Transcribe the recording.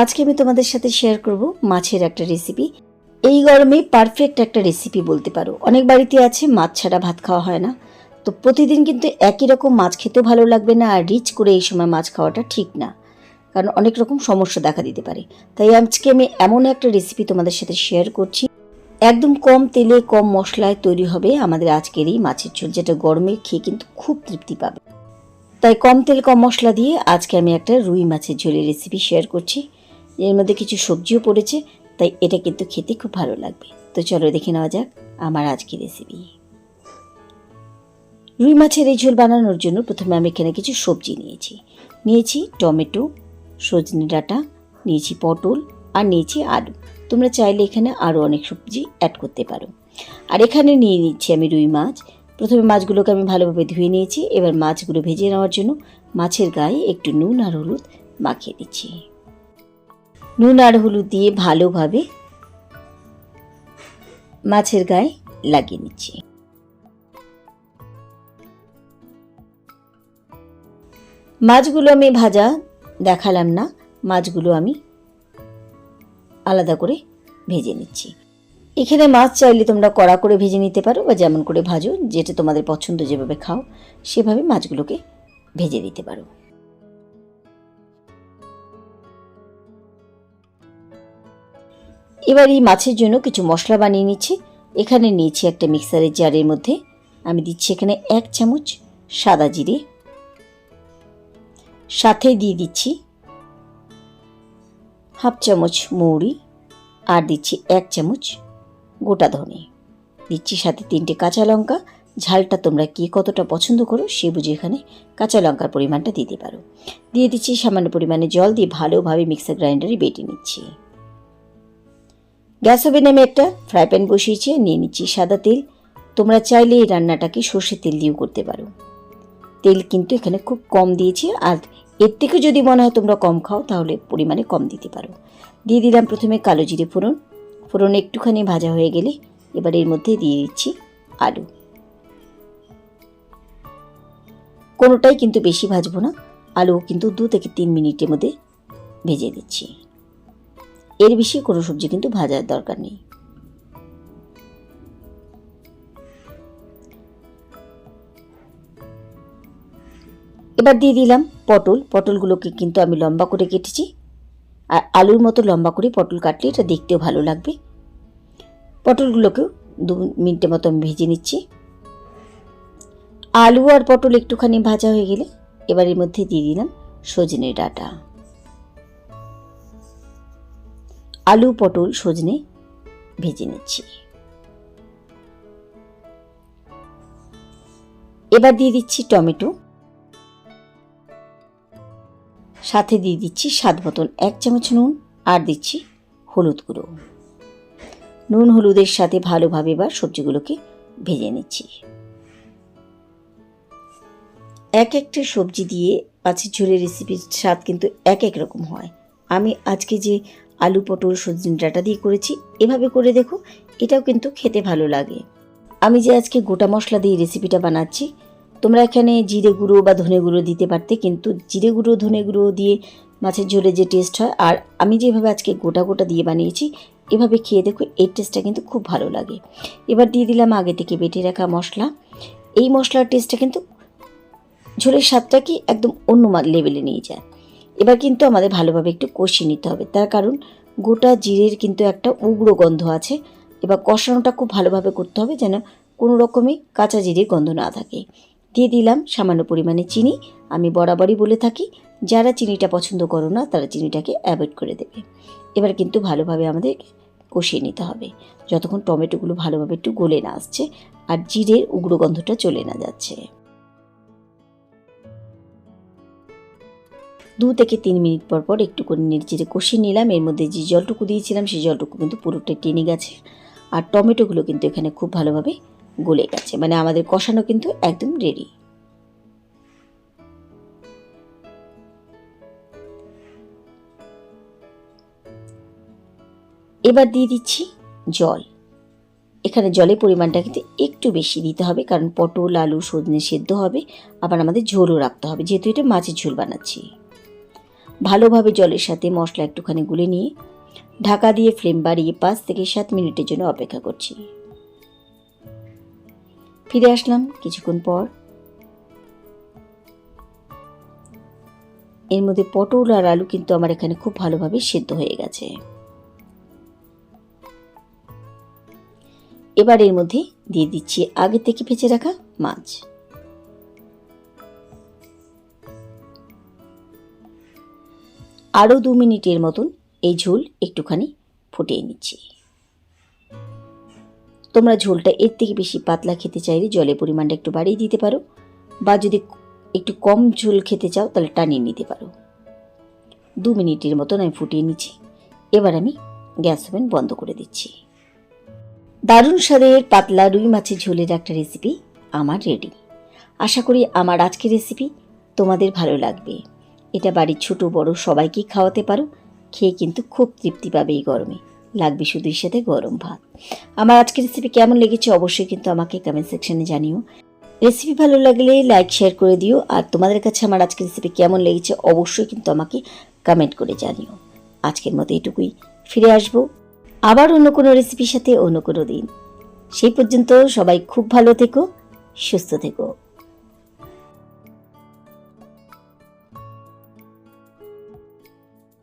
আজকে আমি তোমাদের সাথে শেয়ার করব মাছের একটা রেসিপি এই গরমে পারফেক্ট একটা রেসিপি বলতে পারো। অনেক বাড়িতে আছে, মাছ ছাড়া ভাত খাওয়া হয় না। তো প্রতিদিন কিন্তু একই রকম মাছ খেতেও ভালো লাগবে না আর রিচ করে এই সময় মাছ খাওয়াটা ঠিক না। কারণ অনেক রকম সমস্যা দেখা দিতে পারে। তাই আজকে আমি এমন একটা রেসিপি তোমাদের সাথে শেয়ার করছি। একদম কম তেলে, কম মশলায় তৈরি হবে আমাদের আজকের এই মাছের ঝোল, যেটা গরমে খেয়ে কিন্তু খুব তৃপ্তি পাবে। তাই কম তেল, কম মশলা দিয়ে আজকে আমি একটা রুই মাছের ঝোলের রেসিপি শেয়ার করছি। এর মধ্যে কিছু সবজিও পড়েছে, তাই এটা কিন্তু খেতে খুব ভালো লাগবে। তো চলো দেখে নেওয়া যাক আমার আজকের রেসিপি রুই মাছের এই ঝোল বানানোর জন্য প্রথমে আমি এখানে কিছু সবজি নিয়েছি। নিয়েছি টমেটো, সজনে ডাঁটা, নিয়েছি পটল আর নিয়েছি আলু। তোমরা চাইলে এখানে আরও অনেক সবজি অ্যাড করতে পারো। আর এখানে নিয়ে নিচ্ছি আমি রুই মাছ। প্রথমে মাছগুলোকে আমি ভালোভাবে ধুয়ে নিয়েছি। এবার মাছগুলো ভেজে নেওয়ার জন্য মাছের গায়ে একটু নুন আর হলুদ মাখিয়ে দিচ্ছি। নুন আর হলুদ দিয়ে ভালোভাবে মাছের গায়ে লাগিয়ে নিচ্ছি। মাছগুলো আমি ভাজা দেখালাম না, মাছগুলো আমি আলাদা করে ভেজে নিচ্ছি। এখানে মাছ চাইলে তোমরা কড়া করে ভেজে নিতে পারো বা যেমন করে ভাজো, যেটা তোমাদের পছন্দ যেভাবে খাও, সেভাবে মাছগুলোকে ভেজে দিতে পারো। এবার এই মাছের জন্য কিছু মশলা বানিয়ে নিচ্ছি। এখানে নিয়েছি একটা মিক্সারের জারের মধ্যে। আমি দিচ্ছি এখানে এক চামচ সাদা জিরে। সাথে দিয়ে দিচ্ছি হাফ চামচ মৌরি আর দিচ্ছি এক চামচ গোটা ধনে। দিচ্ছি সাথে তিনটে কাঁচা লঙ্কা। ঝালটা তোমরা কি কতটা পছন্দ করো সে বুঝে এখানে কাঁচা লঙ্কার পরিমাণটা দিতে পারো। দিয়ে দিচ্ছি সামান্য পরিমাণে জল দিয়ে ভালোভাবে মিক্সার গ্রাইন্ডারে বেটে নিচ্ছি। গ্যাস ওভেনে আমি একটা ফ্রাই প্যান বসিয়েছি নিয়ে নিচ্ছি সাদা তেল। তোমরা চাইলে এই রান্নাটাকে সর্ষে তেল দিয়েও করতে পারো। তেল কিন্তু এখানে খুব কম দিয়েছি, আর এর থেকে যদি মনে হয় তোমরা কম খাও, তাহলে পরিমাণে কম দিতে পারো। দিয়ে দিলাম প্রথমে কালো জিরে ফোড়ন। ফোড়ন একটুখানি ভাজা হয়ে গেলে এবার এর মধ্যে দিয়ে দিচ্ছি আলু। কোনোটাই কিন্তু বেশি ভাজবো না। আলু কিন্তু দু থেকে তিন মিনিটের মধ্যে ভেজে দিচ্ছি এর বেশি কোনো সবজি কিন্তু ভাজার দরকার নেই। এবার দিয়ে দিলাম পটল। পটলগুলোকে কিন্তু আমি লম্বা করে কেটেছি। আর আলুর মতো লম্বা করে পটল কাটলে এটা দেখতেও ভালো লাগবে। পটলগুলোকেও দু মিনিটের মতো আমি ভেজে নিচ্ছি। আলু আর পটল একটুখানি ভাজা হয়ে গেলে এবার এর মধ্যে দিয়ে দিলাম সজনে ডাঁটা। আলু, পটল, সজনে ভেজে নিচ্ছি। এবার দিয়ে দিচ্ছি টমেটো। সাথে দিয়ে দিচ্ছি স্বাদ মতন এক চামচ নুন আর দিচ্ছি হলুদ গুঁড়ো। নুন, হলুদের সাথে ভালোভাবে এবার সবজিগুলোকে ভেজে নিচ্ছি। এক একটা সবজি দিয়ে মাছের ঝোলের রেসিপির স্বাদ কিন্তু এক এক রকম হয়। আমি আজকে যে আলু পটল সজনে ডাঁটা দিয়ে করেছি। এভাবে করে দেখো, এটাও কিন্তু খেতে ভালো লাগে। আমি যে আজকে গোটা মশলা দিয়ে রেসিপিটা বানাচ্ছি, তোমরা এখানে জিরে গুঁড়ো বা ধনে গুঁড়ো দিতে পারতে, কিন্তু জিরে গুঁড়ো, ধনে গুঁড়ো দিয়ে মাছের ঝোলে যে টেস্ট হয়, আর আমি যেভাবে আজকে গোটা গোটা দিয়ে বানিয়েছি, এভাবে খেয়ে দেখো এই টেস্টটা কিন্তু খুব ভালো লাগে। এবার দিয়ে দিলাম আগে থেকে বেটে রাখা মশলা। এই মশলার টেস্টটা কিন্তু ঝোলের স্বাদটাকে একদম অন্য লেভেলে নিয়ে যায়। এবার কিন্তু আমাদের ভালোভাবে একটু কষিয়ে নিতে হবে। তার কারণ গোটা জিরের কিন্তু একটা উগ্র গন্ধ আছে। এবার কষানোটা খুব ভালোভাবে করতে হবে যেন কোনো রকমই কাঁচা জিরের গন্ধ না থাকে। দিয়ে দিলাম সামান্য পরিমাণে চিনি। আমি বরাবরই বলে থাকি, যারা চিনিটা পছন্দ করো না, তারা চিনিটাকে অ্যাভয়েড করে দেবে। এবার কিন্তু ভালোভাবে আমাদের কষিয়ে নিতে হবে। যতক্ষণ টমেটোগুলো ভালোভাবে একটু গলে না আসছে, আর জিরের উগ্র গন্ধটা চলে না যাচ্ছে। দু থেকে তিন মিনিট পর পর একটু করে নেড়ে কষিয়ে নিলাম। এর মধ্যে যে জলটুকু দিয়েছিলাম, সেই জলটুকু কিন্তু পুরোটাই টেনে গেছে। আর টমেটোগুলো কিন্তু এখানে খুব ভালোভাবে গলে গেছে। মানে আমাদের কষানো কিন্তু একদম রেডি এবার দিয়ে দিচ্ছি জল। এখানে জলের পরিমাণটা কিন্তু একটু বেশি দিতে হবে, কারণ পটল, আলু, সজনে সেদ্ধ হবে। আবার আমাদের ঝোলও রাখতে হবে, যেহেতু এটা মাছের ঝোল বানাচ্ছি। ভালোভাবে জলের সাথে মশলা একটুখানি গুলে নিয়ে ঢাকা দিয়ে ফ্লেম বাড়িয়ে পাঁচ থেকে সাত মিনিটের জন্য অপেক্ষা করছি। ফিরে আসলাম কিছুক্ষণ পর। এর মধ্যে পটল আর আলু কিন্তু আমার এখানে খুব ভালোভাবে সেদ্ধ হয়ে গেছে। এবার এর মধ্যে দিয়ে দিচ্ছি আগে থেকে ভেজে রাখা মাছ। আরও দু মিনিটের মতন এই ঝোল একটুখানি ফুটিয়ে নিচ্ছি। তোমরা ঝোলটা এর থেকে বেশি পাতলা খেতে চাইলে জলের পরিমাণটা একটু বাড়িয়ে দিতে পারো বা যদি একটু কম ঝোল খেতে চাও তাহলে টানিয়ে নিতে পারো। দু মিনিটের মতন আমি ফুটিয়ে নিচ্ছি। এবার আমি গ্যাস ওভেন বন্ধ করে দিচ্ছি। দারুণ স্বাদের পাতলা রুই মাছের ঝোলের একটা রেসিপি আমার রেডি আশা করি আমার আজকের রেসিপি তোমাদের ভালো লাগবে। এটা বাড়ির ছোট বড় সবাইকেই খাওয়াতে পারো, খেয়ে কিন্তু খুব তৃপ্তি পাবে এই গরমে। লাগবে শুধু সাথে গরম ভাত। আমার আজকের রেসিপি কেমন লেগেছে অবশ্যই কিন্তু আমাকে কমেন্ট সেকশনে জানিও। রেসিপি ভালো লাগলে লাইক শেয়ার করে দিও, আর তোমাদের কাছে আমার আজকের রেসিপি কেমন লেগেছে অবশ্যই কিন্তু আমাকে কমেন্ট করে জানিও। আজকের মতো এটুকুই। ফিরে আসব আবার অন্য কোনো রেসিপির সাথে অন্য কোনো দিন। সেই পর্যন্ত সবাই খুব ভালো থেকো, সুস্থ থেকো।